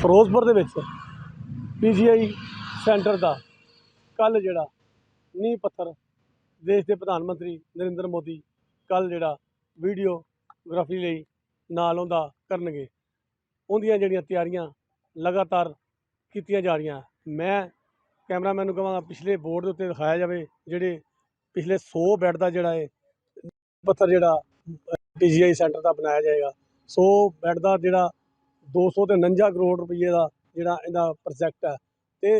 ਫਿਰੋਜ਼ਪੁਰ ਦੇ ਵਿੱਚ PGI centre ਦਾ ਕੱਲ ਜਿਹੜਾ ਨੀਂਹ ਪੱਥਰ ਦੇਸ਼ ਦੇ ਪ੍ਰਧਾਨ ਮੰਤਰੀ ਨਰਿੰਦਰ ਮੋਦੀ ਕੱਲ ਜਿਹੜਾ ਵੀਡੀਓਗ੍ਰਾਫੀ ਲਈ ਨਾਲ ਉਹਦਾ ਕਰਨਗੇ। ਉਹਦੀਆਂ ਜਿਹੜੀਆਂ ਤਿਆਰੀਆਂ ਲਗਾਤਾਰ ਕੀਤੀਆਂ ਜਾ ਰਹੀਆਂ। ਮੈਂ ਕੈਮਰਾਮੈਨ ਨੂੰ ਕਹਾਂਗਾ, ਪਿਛਲੇ ਬੋਰਡ ਦੇ ਉੱਤੇ ਦਿਖਾਇਆ ਜਾਵੇ, ਜਿਹੜੇ ਪਿਛਲੇ 100 ਬੈੱਡ ਦਾ ਜਿਹੜਾ ਹੈ ਪੱਥਰ ਜਿਹੜਾ ਪੀਜੀਆਈ ਸੈਂਟਰ ਦਾ ਬਣਾਇਆ ਜਾਏਗਾ। 100 ਬੈੱਡ ਦਾ ਜਿਹੜਾ 249 ਕਰੋੜ ਰੁਪਏ ਦਾ ਜਿਹੜਾ ਇਹਦਾ ਪ੍ਰੋਜੈਕਟ ਹੈ ਤੇ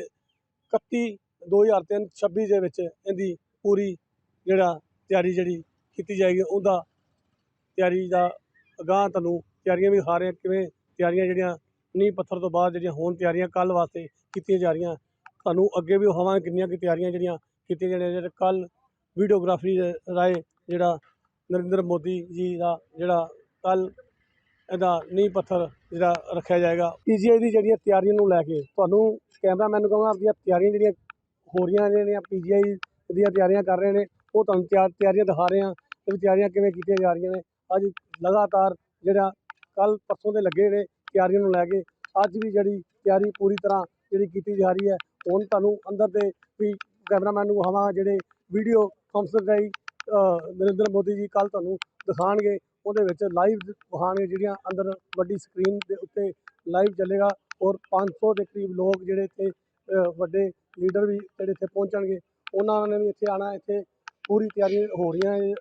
31 2003 26 ਦੇ ਵਿੱਚ ਇਹਦੀ ਪੂਰੀ ਜਿਹੜਾ ਤਿਆਰੀ ਜਿਹੜੀ ਕੀਤੀ ਜਾਏਗੀ, ਉਹਦਾ ਤਿਆਰੀ ਦਾ ਅਗਾਂਹ ਤੁਹਾਨੂੰ ਤਿਆਰੀਆਂ ਵੀ ਦਿਖਾ ਰਹੇ ਕਿਵੇਂ ਤਿਆਰੀਆਂ ਜਿਹੜੀਆਂ ਨੀਂਹ ਪੱਥਰ ਤੋਂ ਬਾਅਦ ਜਿਹੜੀਆਂ ਹੋਣ ਤਿਆਰੀਆਂ ਕੱਲ ਵਾਸਤੇ ਕੀਤੀਆਂ ਜਾ ਰਹੀਆਂ। ਤੁਹਾਨੂੰ ਅੱਗੇ ਵੀ ਵਿਖਾਵਾਂਗੇ ਕਿੰਨੀਆਂ ਕਿ ਤਿਆਰੀਆਂ ਜਿਹੜੀਆਂ ਕੀਤੀਆਂ ਜਾਣੀਆਂ, ਜਿਹੜੇ ਕੱਲ ਵੀਡੀਓਗ੍ਰਾਫੀ ਰਾਏ ਜਿਹੜਾ ਨਰਿੰਦਰ ਮੋਦੀ ਜੀ ਦਾ ਜਿਹੜਾ ਕੱਲ ਇਹਦਾ ਨੀਂਹ ਪੱਥਰ ਜਿਹੜਾ ਰੱਖਿਆ ਜਾਏਗਾ। ਪੀਜੀਆਈ ਦੀ ਜਿਹੜੀਆਂ ਤਿਆਰੀਆਂ ਨੂੰ ਲੈ ਕੇ ਤੁਹਾਨੂੰ ਕੈਮਰਾਮੈਨ ਨੂੰ ਕਹਾਂਗਾ ਆਪਣੀਆਂ ਤਿਆਰੀਆਂ ਜਿਹੜੀਆਂ ਹੋ ਰਹੀਆਂ ਜਿਹੜੀਆਂ ਪੀਜੀਆਈ ਦੀਆਂ ਤਿਆਰੀਆਂ ਕਰ ਰਹੇ ਨੇ, ਉਹ ਤੁਹਾਨੂੰ ਤਿਆਰ ਤਿਆਰੀਆਂ ਦਿਖਾ ਰਹੇ ਹਾਂ ਕਿ ਵੀ ਤਿਆਰੀਆਂ ਕਿਵੇਂ ਕੀਤੀਆਂ ਜਾ ਰਹੀਆਂ ਨੇ। ਅੱਜ ਲਗਾਤਾਰ ਜਿਹੜਾ ਕੱਲ ਪਰਸੋਂ ਦੇ ਲੱਗੇ ਨੇ ਤਿਆਰੀਆਂ ਨੂੰ ਲੈ ਕੇ, ਅੱਜ ਵੀ ਜਿਹੜੀ ਤਿਆਰੀ ਪੂਰੀ ਤਰ੍ਹਾਂ ਜਿਹੜੀ ਕੀਤੀ ਜਾ ਰਹੀ ਹੈ, ਹੁਣ ਤੁਹਾਨੂੰ ਅੰਦਰ ਦੇ ਵੀ ਕੈਮਰਾਮੈਨ ਨੂੰ ਵਿਖਾਵਾਂਗਾ ਜਿਹੜੇ ਵੀਡੀਓ ਕਾਨਫਰੰਸ ਰਾਹੀਂ ਨਰਿੰਦਰ ਮੋਦੀ ਜੀ ਕੱਲ ਤੁਹਾਨੂੰ ਦਿਖਾਣਗੇ। ਉਹਦੇ ਵਿੱਚ ਲਾਈਵ ਵਿਖਾਣਗੇ ਜਿਹੜੀਆਂ ਅੰਦਰ ਵੱਡੀ ਸਕਰੀਨ ਦੇ ਉੱਤੇ ਲਾਈਵ ਚੱਲੇਗਾ ਔਰ 500 ਦੇ ਕਰੀਬ ਲੋਕ ਜਿਹੜੇ ਇੱਥੇ ਵੱਡੇ ਲੀਡਰ ਵੀ ਜਿਹੜੇ ਇੱਥੇ ਪਹੁੰਚਣਗੇ, ਉਹਨਾਂ ਨੇ ਵੀ ਇੱਥੇ ਆਣਾ ਇੱਥੇ ਪੂਰੀ ਤਿਆਰੀ ਹੋ ਰਹੀਆਂ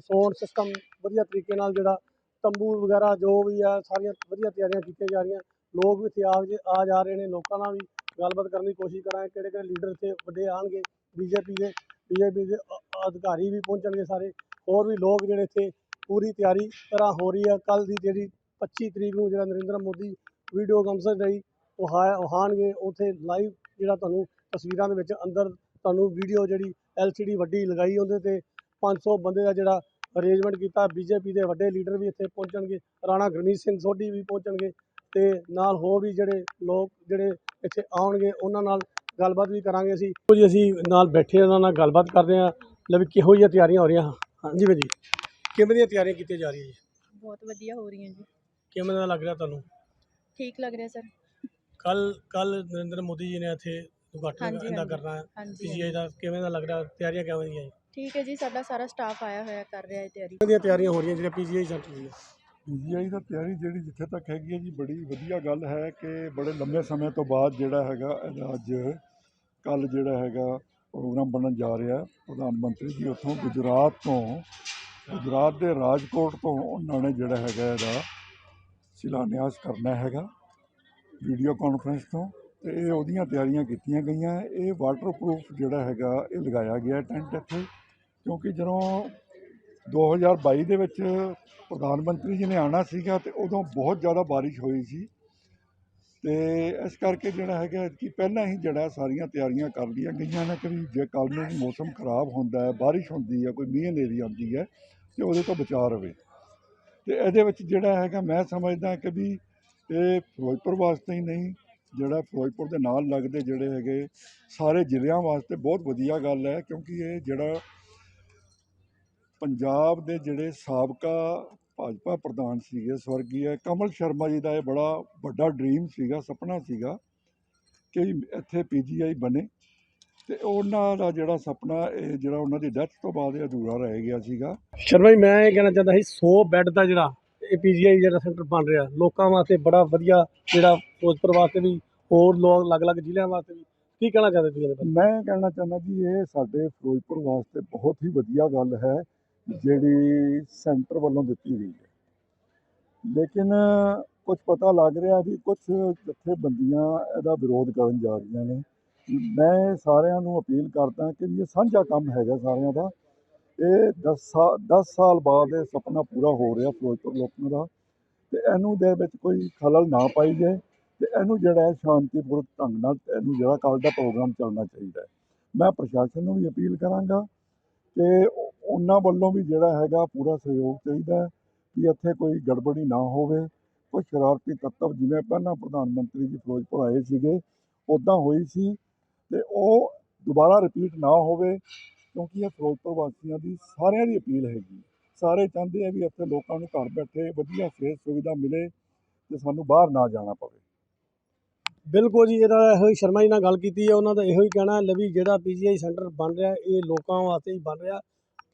ਸਾਊਂਡ ਸਿਸਟਮ ਵਧੀਆ ਤਰੀਕੇ ਨਾਲ ਜਿਹੜਾ ਤੰਬੂ ਵਗੈਰਾ ਜੋ ਵੀ ਆ, ਸਾਰੀਆਂ ਵਧੀਆ ਤਿਆਰੀਆਂ ਕੀਤੀਆਂ ਜਾ ਰਹੀਆਂ। ਲੋਕ ਵੀ ਇੱਥੇ ਆ ਜੇ ਆ ਜਾ ਰਹੇ ਨੇ, ਲੋਕਾਂ ਨਾਲ ਵੀ ਗੱਲਬਾਤ ਕਰਨ ਦੀ ਕੋਸ਼ਿਸ਼ ਕਰਾਂਗੇ ਕਿਹੜੇ ਕਿਹੜੇ ਲੀਡਰ ਇੱਥੇ ਵੱਡੇ ਆਣਗੇ ਬੀਜੇਪੀ ਦੇ ਬੀਜੇਪੀ ਦੇ ਅਧਿਕਾਰੀ ਵੀ ਪਹੁੰਚਣਗੇ ਸਾਰੇ। ਹੋਰ ਵੀ ਲੋਕ ਜਿਹੜੇ ਇੱਥੇ ਪੂਰੀ ਤਿਆਰੀ ਤਰ੍ਹਾਂ ਹੋ ਰਹੀ ਹੈ। ਕੱਲ ਦੀ ਜਿਹੜੀ 25 ਤਰੀਕ ਨੂੰ ਜਿਹੜਾ ਨਰਿੰਦਰ ਮੋਦੀ ਵੀਡੀਓ ਕਾਨਫਰੰਸ ਰਹੀ ਉਹ ਆਉਣਗੇ, ਉੱਥੇ ਲਾਈਵ ਜਿਹੜਾ ਤੁਹਾਨੂੰ ਤਸਵੀਰਾਂ ਦੇ ਵਿੱਚ ਅੰਦਰ ਤੁਹਾਨੂੰ ਵੀਡੀਓ ਜਿਹੜੀ LCD ਵੱਡੀ ਲਗਾਈ ਉਹਦੇ ਤੇ 500 ਬੰਦੇ ਦਾ ਜਿਹੜਾ ਅਰੇਂਜਮੈਂਟ ਕੀਤਾ। ਬੀਜੇਪੀ ਦੇ ਵੱਡੇ ਲੀਡਰ ਵੀ ਇੱਥੇ ਪਹੁੰਚਣਗੇ, ਰਾਣਾ ਗੁਰਮੀਤ ਸਿੰਘ ਸੋਢੀ ਵੀ ਪਹੁੰਚਣਗੇ ਤੇ ਨਾਲ ਹੋਰ ਵੀ ਜਿਹੜੇ ਲੋਕ ਜਿਹੜੇ ਇੱਥੇ ਆਉਣਗੇ, ਉਹਨਾਂ ਨਾਲ ਗੱਲਬਾਤ ਵੀ ਕਰਾਂਗੇ ਅਸੀਂ। ਕੁਝ ਅਸੀਂ ਨਾਲ ਬੈਠੇ ਉਹਨਾਂ ਨਾਲ ਗੱਲਬਾਤ ਕਰਦੇ ਹਾਂ। ਲੈ ਵੀ ਕਿਹੋ ਜਿਹੀਆਂ ਤਿਆਰੀਆਂ ਹੋ ਰਹੀਆਂ। ਹਾਂਜੀ ਭਾਜੀ ਕਿਵੇਂ ਦੀਆਂ ਤਿਆਰੀਆਂ ਕੀਤੀਆਂ ਜਾ ਰਹੀਆਂ ਜੀ? ਬਹੁਤ ਵਧੀਆ ਹੋ ਰਹੀਆਂ ਜੀ। ਕਿਵੇਂ ਦਾ ਲੱਗ ਰਿਹਾ ਤੁਹਾਨੂੰ? ਠੀਕ ਲੱਗ ਰਿਹਾ ਸਰ। ਕੱਲ ਕੱਲ ਨਰਿੰਦਰ ਮੋਦੀ ਜੀ ਨੇ ਇੱਥੇ ਉਦਘਾਟਨ ਹਾਂਜੀ, ਇਹਦਾ ਹਾਂਜੀ। ਕਰਨਾ ਹੈ। ਹਾਂਜੀ ਪੀਜੀਆਈ ਦਾ ਕਿਵੇਂ ਦਾ ਲੱਗ ਰਿਹਾ? ਤਿਆਰੀਆਂ ਕਿਵੇਂ ਦੀਆਂ ਜੀ? ਠੀਕ ਹੈ ਜੀ ਸਾਡਾ ਸਾਰਾ ਸਟਾਫ ਆਇਆ ਹੋਇਆ ਕਰ ਰਿਹਾ ਹੈ ਤਿਆਰੀ। ਕਿਵੇਂ ਦੀਆਂ ਤਿਆਰੀਆਂ ਹੋ ਰਹੀਆਂ ਜਿਹੜੀਆਂ ਪੀਜੀਆਈ ਸੈਂਟਰ ਦੀਆਂ? ਪੀਜੀਆਈ ਦਾ ਤਿਆਰੀ ਜਿਹੜੀ ਜਿੱਥੇ ਤੱਕ ਹੈਗੀ ਹੈ ਜੀ ਬੜੀ ਵਧੀਆ ਗੱਲ ਹੈ ਕਿ ਬੜੇ ਲੰਬੇ ਸਮੇਂ ਤੋਂ ਬਾਅਦ ਜਿਹੜਾ ਹੈਗਾ ਇਹਦਾ ਅੱਜ ਕੱਲ ਜਿਹੜਾ ਹੈਗਾ ਪ੍ਰੋਗਰਾਮ ਬਣਨ ਜਾ ਰਿਹਾ ਹੈ। ਪ੍ਰਧਾਨ ਮੰਤਰੀ ਜੀ ਉੱਥੋਂ ਗੁਜਰਾਤ ਤੋਂ ਗੁਜਰਾਤ ਦੇ ਰਾਜਕੋਟ ਤੋਂ ਉਹਨਾਂ ਨੇ ਜਿਹੜਾ ਹੈਗਾ ਇਹਦਾ ਸ਼ਿਲਾਨਿਆਸ ਕਰਨਾ ਹੈਗਾ ਵੀਡੀਓ ਕਾਨਫਰੰਸ ਤੋਂ, ਤੇ ਇਹ ਉਹਦੀਆਂ ਤਿਆਰੀਆਂ ਕੀਤੀਆਂ ਗਈਆਂ ਹੈ। ਇਹ ਵਾਟਰਪ੍ਰੂਫ ਜਿਹੜਾ ਹੈਗਾ, ਇਹ ਲਗਾਇਆ ਗਿਆ ਟੈਂਟ ਇੱਥੇ, ਕਿਉਂਕਿ ਜਦੋਂ 2022 ਦੇ ਵਿੱਚ ਪ੍ਰਧਾਨ ਮੰਤਰੀ ਜੀ ਨੇ ਆਉਣਾ ਸੀਗਾ, ਤੇ ਉਦੋਂ ਬਹੁਤ ਜ਼ਿਆਦਾ ਬਾਰਿਸ਼ ਹੋਈ ਸੀ ਤੇ ਇਸ ਕਰਕੇ ਜਿਹੜਾ ਹੈਗਾ, ਕਿ ਪਹਿਲਾਂ ਹੀ ਜਿਹੜਾ ਸਾਰੀਆਂ ਤਿਆਰੀਆਂ ਕਰ ਲਈਆਂ ਗਈਆਂ ਨੇ ਕਿ ਜੇ ਕੱਲ੍ਹ ਨੂੰ ਮੌਸਮ ਖਰਾਬ ਹੁੰਦਾ ਹੈ, ਬਾਰਿਸ਼ ਹੁੰਦੀ ਹੈ, ਕੋਈ ਮੀਂਹ ਹਨੇਰੀ ਆਉਂਦੀ ਹੈ ਤੇ ਉਹਦੇ ਤੋਂ ਬਚਾਅ ਰਵੇ। ਤੇ ਇਹਦੇ ਵਿੱਚ ਜਿਹੜਾ ਹੈਗਾ, ਮੈਂ ਸਮਝਦਾ ਕਿ ਵੀ ਇਹ ਫਿਰੋਜ਼ਪੁਰ ਵਾਸਤੇ ਹੀ ਨਹੀਂ, ਜਿਹੜਾ ਫਿਰੋਜ਼ਪੁਰ ਦੇ ਨਾਲ ਲੱਗਦੇ ਜਿਹੜੇ ਹੈਗੇ, ਸਾਰੇ ਜ਼ਿਲ੍ਹਿਆਂ ਵਾਸਤੇ ਬਹੁਤ ਵਧੀਆ ਗੱਲ ਹੈ, ਕਿਉਂਕਿ ਇਹ ਜਿਹੜਾ ਪੰਜਾਬ ਦੇ ਜਿਹੜੇ ਸਾਬਕਾ ਭਾਜਪਾ ਪ੍ਰਧਾਨ ਸੀਗੇ ਸਵਰਗੀ ਹੈ ਕਮਲ ਸ਼ਰਮਾ ਜੀ ਦਾ ਇਹ ਬੜਾ ਵੱਡਾ ਡ੍ਰੀਮ ਸੀਗਾ, ਸੁਪਨਾ ਸੀਗਾ ਕਿ ਇੱਥੇ ਪੀਜੀਆਈ ਬਣੇ। ਤੇ ਉਹਨਾਂ ਦਾ ਜਿਹੜਾ ਸੁਪਨਾ ਇਹ ਜਿਹੜਾ ਉਹਨਾਂ ਦੀ ਡੈਥ ਤੋਂ ਬਾਅਦ ਇਹ ਅਧੂਰਾ ਰਹਿ ਗਿਆ ਸੀਗਾ। ਸ਼ਰਮਾ ਜੀ ਮੈਂ ਇਹ ਕਹਿਣਾ ਚਾਹੁੰਦਾ ਸੀ 100 ਬੈੱਡ ਦਾ ਜਿਹੜਾ ਇਹ ਪੀਜੀਆਈ ਜਿਹੜਾ ਸੈਂਟਰ ਬਣ ਰਿਹਾ ਲੋਕਾਂ ਵਾਸਤੇ ਬੜਾ ਵਧੀਆ ਜਿਹੜਾ ਫਿਰੋਜ਼ਪੁਰ ਵਾਸਤੇ ਵੀ ਹੋਰ ਲੋਕ ਅਲੱਗ-ਅਲੱਗ ਜ਼ਿਲ੍ਹਿਆਂ ਵਾਸਤੇ ਵੀ। ਕੀ ਕਹਿਣਾ ਚਾਹੁੰਦੇ ਤੁਸੀਂ ਇਹਦੇ ਬਾਰੇ? ਮੈਂ ਕਹਿਣਾ ਚਾਹੁੰਦਾ ਜੀ ਇਹ ਸਾਡੇ ਫਿਰੋਜ਼ਪੁਰ ਵਾਸਤੇ ਬਹੁਤ ਹੀ ਵਧੀਆ ਗੱਲ ਹੈ ਜਿਹੜੀ ਸੈਂਟਰ ਵੱਲੋਂ ਦਿੱਤੀ ਗਈ ਹੈ। ਲੇਕਿਨ ਕੁਝ ਪਤਾ ਲੱਗ ਰਿਹਾ ਵੀ ਕੁਝ ਜਥੇਬੰਦੀਆਂ ਇਹਦਾ ਵਿਰੋਧ ਕਰਨ ਜਾ ਰਹੀਆਂ ਨੇ। ਮੈਂ ਸਾਰਿਆਂ ਨੂੰ ਅਪੀਲ ਕਰਦਾ ਕਿ ਵੀ ਇਹ ਸਾਂਝਾ ਕੰਮ ਹੈਗਾ ਸਾਰਿਆਂ ਦਾ। ਇਹ 10 ਸਾਲ 10 ਸਾਲ ਬਾਅਦ ਇਹ ਸੁਪਨਾ ਪੂਰਾ ਹੋ ਰਿਹਾ ਫਿਰੋਜ਼ਪੁਰ ਲੋਕਾਂ ਦਾ। ਤੇ ਇਹਨੂੰ ਦੇ ਵਿੱਚ ਕੋਈ ਖਲਲ ਨਾ ਪਾਈ ਜਾਏ ਤੇ ਇਹਨੂੰ ਜਿਹੜਾ ਹੈ ਸ਼ਾਂਤੀਪੂਰਕ ਢੰਗ ਨਾਲ ਇਹਨੂੰ ਜਿਹੜਾ ਕੱਲ੍ਹ ਦਾ ਪ੍ਰੋਗਰਾਮ ਚੱਲਣਾ ਚਾਹੀਦਾ ਮੈਂ ਪ੍ਰਸ਼ਾਸਨ ਨੂੰ ਵੀ ਅਪੀਲ ਕਰਾਂਗਾ ਕਿ ਉਹਨਾਂ ਵੱਲੋਂ ਵੀ ਜਿਹੜਾ ਹੈਗਾ ਪੂਰਾ ਸਹਿਯੋਗ ਚਾਹੀਦਾ ਕਿ ਇੱਥੇ ਕੋਈ ਗੜਬੜੀ ਨਾ ਹੋਵੇ। ਕੋਈ ਸ਼ਰਾਰਤੀ ਤੱਤਵ ਜਿਵੇਂ ਪਹਿਲਾਂ ਪ੍ਰਧਾਨ ਮੰਤਰੀ ਜੀ ਫਿਰੋਜ਼ਪੁਰ ਆਏ ਸੀਗੇ ਉੱਦਾਂ ਹੋਈ ਸੀ। ਤੇ ਉਹ ਦੁਬਾਰਾ ਰਿਪੀਟ ਨਾ ਹੋਵੇ, ਕਿਉਂਕਿ ਇਹ ਫਿਰੋਜ਼ਪੁਰ ਵਾਸੀਆਂ ਦੀ ਸਾਰਿਆਂ ਦੀ ਅਪੀਲ ਹੈਗੀ। ਸਾਰੇ ਚਾਹੁੰਦੇ ਆ ਵੀ ਇੱਥੇ ਲੋਕਾਂ ਨੂੰ ਘਰ ਬੈਠੇ ਵਧੀਆ ਸਿਹਤ ਸੁਵਿਧਾ ਮਿਲੇ ਤੇ ਸਾਨੂੰ ਬਾਹਰ ਨਾ ਜਾਣਾ ਪਵੇ। ਬਿਲਕੁਲ ਜੀ, ਇਹਦਾ ਇਹੋ ਹੀ ਸ਼ਰਮਾ ਜੀ ਨਾਲ ਗੱਲ ਕੀਤੀ ਹੈ ਉਹਨਾਂ ਦਾ ਇਹੋ ਹੀ ਕਹਿਣਾ ਹੈ, ਲਵੀ ਜਿਹੜਾ ਪੀਜੀਆਈ ਸੈਂਟਰ ਬਣ ਰਿਹਾ, ਇਹ ਲੋਕਾਂ ਵਾਸਤੇ ਹੀ ਬਣ ਰਿਹਾ।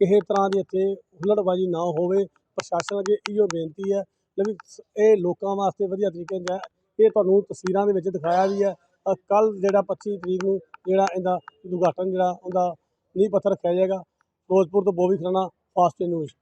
ਕਿਸੇ ਤਰ੍ਹਾਂ ਦੀ ਇੱਥੇ ਹੁੱਲੜਬਾਜੀ ਨਾ ਹੋਵੇ, ਪ੍ਰਸ਼ਾਸਨ ਅੱਗੇ ਇਹੋ ਬੇਨਤੀ ਹੈ, ਲਵੀ ਇਹ ਲੋਕਾਂ ਵਾਸਤੇ ਵਧੀਆ ਤਰੀਕੇ ਨਾਲ ਇਹ ਤੁਹਾਨੂੰ ਤਸਵੀਰਾਂ ਦੇ ਵਿੱਚ ਦਿਖਾਇਆ ਵੀ ਹੈ ਕੱਲ ਜਿਹੜਾ 25 ਤਰੀਕ ਨੂੰ ਜਿਹੜਾ ਇਹਦਾ ਉਦਘਾਟਨ ਜਿਹੜਾ ਉਹਦਾ ਨੀਂਹ ਪੱਥਰ ਰੱਖਿਆ ਜਾਏਗਾ, ਫਿਰੋਜ਼ਪੁਰ ਤੋਂ ਬੋਬੀ ਖਰਾਣਾ ਫਾਸਟ ਨਿਊਜ਼।